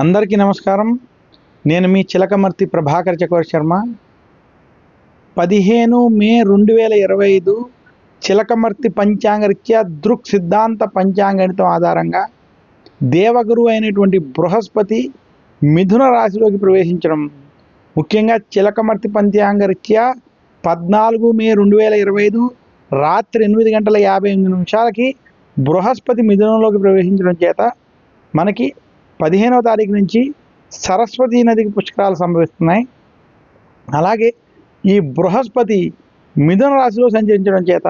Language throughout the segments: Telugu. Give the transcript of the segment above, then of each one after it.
అందరికీ నమస్కారం. నేను మీ చిలకమర్తి ప్రభాకర్ చక్రవర్తి శర్మ. పదిహేను మే రెండు వేల ఇరవై ఐదు చిలకమర్తి పంచాంగరీత్యా దృక్ సిద్ధాంత పంచాంగణితం ఆధారంగా దేవగురు అయినటువంటి బృహస్పతి మిథున రాశిలోకి ప్రవేశించడం. ముఖ్యంగా చిలకమర్తి పంచాంగరీత్యా పద్నాలుగు మే రెండు వేల ఇరవై ఐదు రాత్రి ఎనిమిది గంటల యాభై ఎనిమిది నిమిషాలకి బృహస్పతి మిథునంలోకి ప్రవేశించడం చేత మనకి పదిహేనవ తారీఖు నుంచి సరస్వతీ నదికి పుష్కరాలు సంభవిస్తున్నాయి. అలాగే ఈ బృహస్పతి మిథున రాశిలో సంచరించడం చేత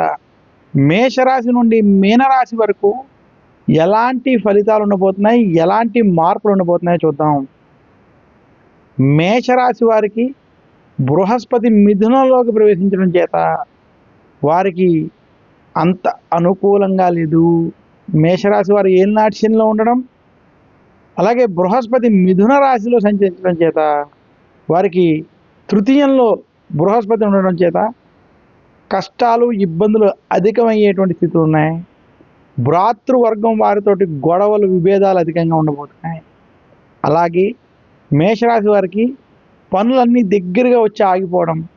మేషరాశి నుండి మీనరాశి వరకు ఎలాంటి ఫలితాలు ఉండబోతున్నాయి ఎలాంటి మార్పులు ఉండబోతున్నాయో చూద్దాం. మేషరాశి వారికి బృహస్పతి మిథునంలోకి ప్రవేశించడం చేత వారికి అంత అనుకూలంగా లేదు. మేషరాశి వారు ఏలినాటి శనిలో ఉండడం అలాగే బృహస్పతి మిథున రాశిలో సంచరించడం చేత వారికి తృతీయంలో బృహస్పతి ఉండడం చేత కష్టాలు ఇబ్బందులు అధికమయ్యేటువంటి స్థితులు ఉన్నాయి. భ్రాతృవర్గం వారితోటి గొడవలు విభేదాలు అధికంగా ఉండబోతున్నాయి. అలాగే మేషరాశి వారికి పనులన్నీ దగ్గరగా వచ్చి ఆగిపోవడం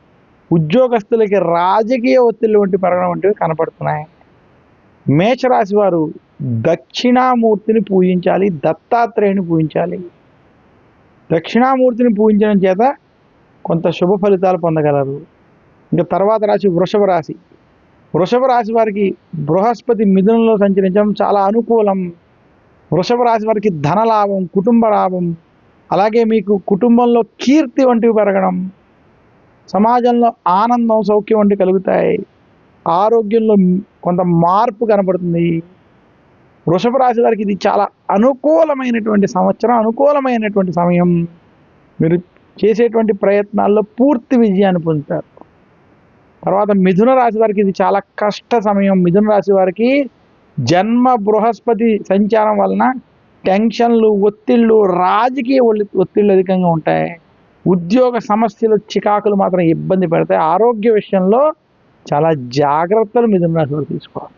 ఉద్యోగస్తులకి రాజకీయ ఒత్తిళ్ళు వంటి పెరగడం వంటివి కనపడుతున్నాయి. మేషరాశి వారు దక్షిణామూర్తిని పూజించాలి దత్తాత్రేయుని పూజించాలి. దక్షిణామూర్తిని పూజించడం చేత కొంత శుభ ఫలితాలు పొందగలరు. ఇంకా తర్వాత రాశి వృషభ రాశి. వృషభ రాశి వారికి బృహస్పతి మిథునంలో సంచరించడం చాలా అనుకూలం. వృషభ రాశి వారికి ధన లాభం కుటుంబ లాభం అలాగే మీకు కుటుంబంలో కీర్తి వంటివి పెరగడం సమాజంలో ఆనందం సౌఖ్యం వంటివి కలుగుతాయి. ఆరోగ్యంలో కొంత మార్పు కనపడుతుంది వృషభ రాశి వారికి ఇది చాలా అనుకూలమైనటువంటి సంవత్సరం అనుకూలమైనటువంటి సమయం. మీరు చేసేటువంటి ప్రయత్నాల్లో పూర్తి విజయాన్ని పొందుతారు. తర్వాత మిథున రాశి వారికి ఇది చాలా కష్ట సమయం. మిథున రాశి వారికి జన్మ బృహస్పతి సంచారం వలన టెన్షన్లు ఒత్తిళ్ళు రాజకీయ ఒత్తిళ్ళు అధికంగా ఉంటాయి. ఉద్యోగ సమస్యలు చికాకులు మాత్రం ఇబ్బంది పెడతాయి. ఆరోగ్య విషయంలో చాలా జాగ్రత్తలు మిథున రాశి వారు తీసుకోవాలి.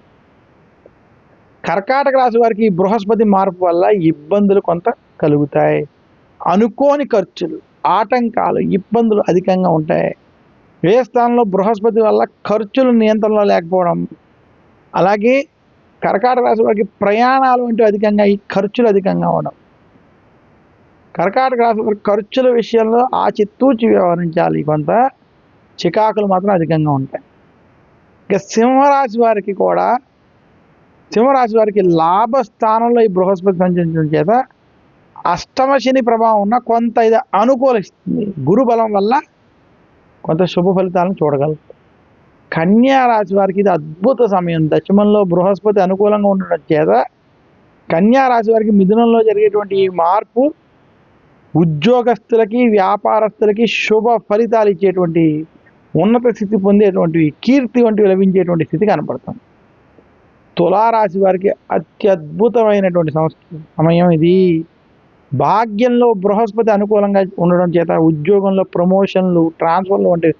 కర్కాటక రాశి వారికి బృహస్పతి మార్పు వల్ల ఇబ్బందులు కొంత కలుగుతాయి. అనుకోని ఖర్చులు ఆటంకాలు ఇబ్బందులు అధికంగా ఉంటాయి. ఏ స్థానంలో బృహస్పతి వల్ల ఖర్చులు నియంత్రణలో లేకపోవడం అలాగే కర్కాటక రాశి వారికి ప్రయాణాలు వంటివి అధికంగా ఈ ఖర్చులు అధికంగా అవడం కర్కాటక రాశి వారి ఖర్చుల విషయంలో ఆచితూచి వ్యవహరించాలి. కొంత చికాకులు మాత్రం అధికంగా ఉంటాయి. ఇక సింహరాశి వారికి కూడా సింహరాశి వారికి లాభస్థానంలో ఈ బృహస్పతి సంచరించడం చేత అష్టమ శని ప్రభావం ఉన్న కొంత ఇది అనుకూలిస్తుంది. గురు బలం వల్ల కొంత శుభ ఫలితాలను చూడగలరు కన్యా రాశి వారికి ఇది అద్భుత సమయం. దశమంలో బృహస్పతి అనుకూలంగా ఉండడం చేత కన్యా రాశి వారికి మిథునంలో జరిగేటువంటి ఈ మార్పు ఉద్యోగస్తులకి వ్యాపారస్తులకి శుభ ఫలితాలు ఇచ్చేటువంటి ఉన్నత స్థితి పొందేటువంటి కీర్తి వంటివి లభించేటువంటి స్థితి కనపడుతుంది. తులారాశి వారికి అత్యద్భుతమైనటువంటి సమయం ఇది. భాగ్యంలో బృహస్పతి అనుకూలంగా ఉండడం చేత ఉద్యోగంలో ప్రమోషన్లు ట్రాన్స్ఫర్లు వంటివి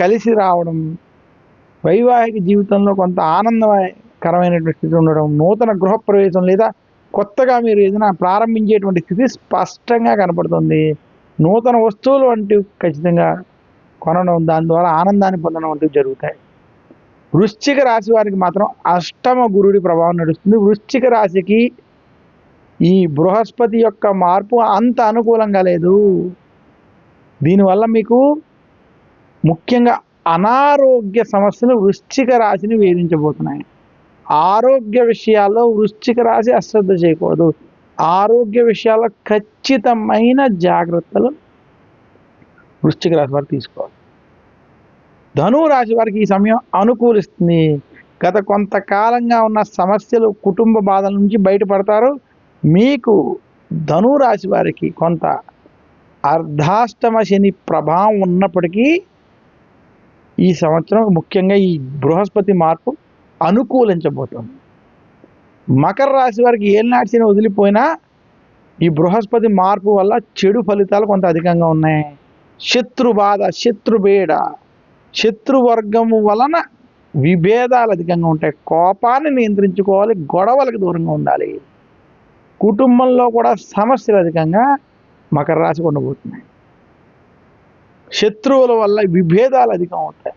కలిసి రావడం వైవాహిక జీవితంలో కొంత ఆనందకరమైనటువంటి స్థితి ఉండడం నూతన గృహప్రవేశం లేదా కొత్తగా మీరు ఏదైనా ప్రారంభించేటువంటి స్థితి స్పష్టంగా కనపడుతుంది. నూతన వస్తువులు వంటివి ఖచ్చితంగా కొనడం దాని ద్వారా ఆనందాన్ని పొందడం వంటివి జరుగుతాయి. వృశ్చిక రాశి వారికి మాత్రం అష్టమ గురుడి ప్రభావం నడుస్తుంది. వృశ్చిక రాశికి ఈ బృహస్పతి యొక్క మార్పు అంత అనుకూలంగా లేదు. దీనివల్ల మీకు ముఖ్యంగా అనారోగ్య సమస్యలు వృశ్చిక రాశిని వేధించబోతున్నాయి. ఆరోగ్య విషయాల్లో వృశ్చిక రాశి అశ్రద్ధ చేయకూడదు. ఆరోగ్య విషయాల్లో ఖచ్చితమైన జాగ్రత్తలు వృశ్చిక రాశి వారు తీసుకోవాలి. ధనువు రాశి వారికి ఈ సమయం అనుకూలిస్తుంది. గత కొంతకాలంగా ఉన్న సమస్యలు కుటుంబ బాధల నుంచి బయటపడతారు. మీకు ధనురాశి వారికి కొంత అర్ధాష్టమ శని ప్రభావం ఉన్నప్పటికీ ఈ సంవత్సరం ముఖ్యంగా ఈ బృహస్పతి మార్పు అనుకూలించబోతుంది. మకర రాశి వారికి ఏలినాటి శని వదిలిపోయినా ఈ బృహస్పతి మార్పు వల్ల చెడు ఫలితాలు కొంత అధికంగా ఉన్నాయి. శత్రు బాధ శత్రుబేడ శత్రువర్గము వలన విభేదాలు అధికంగా ఉంటాయి. కోపాన్ని నియంత్రించుకోవాలి గొడవలకు దూరంగా ఉండాలి. కుటుంబంలో కూడా సమస్యలు అధికంగా మకర రాశి ఉండబోతున్నాయి. శత్రువుల వల్ల విభేదాలు అధికం అవుతాయి.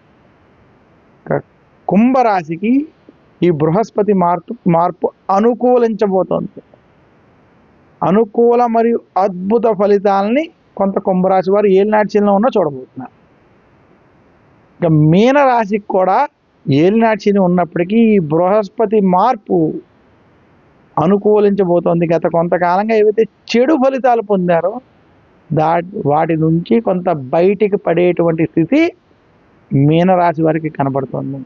కుంభరాశికి ఈ బృహస్పతి మార్పు మార్పు అనుకూలించబోతోంది. అనుకూల మరియు అద్భుత ఫలితాలని కొంత కుంభరాశి వారు ఏలినాటి చిహ్నం ఉన్న చూడబోతున్నారు. ఇక మీనరాశికి కూడా ఏలినాటి ఉన్నప్పటికీ ఈ బృహస్పతి మార్పు అనుకూలించబోతోంది. గత కొంతకాలంగా ఏవైతే చెడు ఫలితాలు పొందారో దా వాటి నుంచి కొంత బయటికి పడేటువంటి స్థితి మీనరాశి వారికి కనబడుతుంది.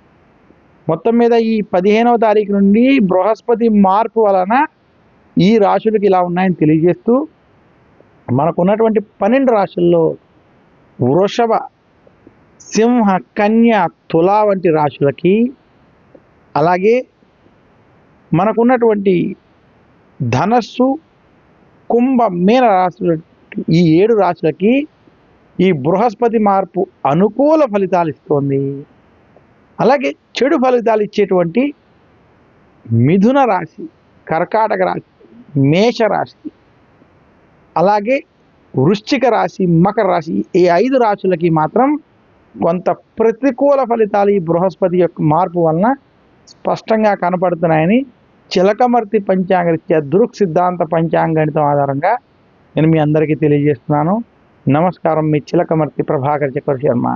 మొత్తం మీద ఈ పదిహేనవ తారీఖు నుండి బృహస్పతి మార్పు వలన ఈ రాశులకు ఇలా ఉన్నాయని తెలియజేస్తూ మనకున్నటువంటి పన్నెండు రాశుల్లో వృషభ సింహ కన్య తులా వంటి రాశులకి అలాగే మనకున్నటువంటి ధనస్సు కుంభ మీన రాశుల ఈ ఏడు రాశులకి ఈ బృహస్పతి మార్పు అనుకూల ఫలితాలు ఇస్తోంది. అలాగే చెడు ఫలితాలు ఇచ్చేటువంటి మిథున రాశి కర్కాటక రాశి మేష రాశి అలాగే వృశ్చిక రాశి మకర రాశి ఈ ఐదు రాశులకి మాత్రం కొంత ప్రతికూల ఫలితాలు ఈ బృహస్పతి యొక్క మార్పు వలన స్పష్టంగా కనపడుతున్నాయని చిలకమర్తి పంచాంగరీత్యా దృక్ సిద్ధాంత పంచాంగణితం ఆధారంగా నేను మీ అందరికీ తెలియజేస్తున్నాను. నమస్కారం మీ చిలకమర్తి ప్రభాకర్ చక్ర శర్మ.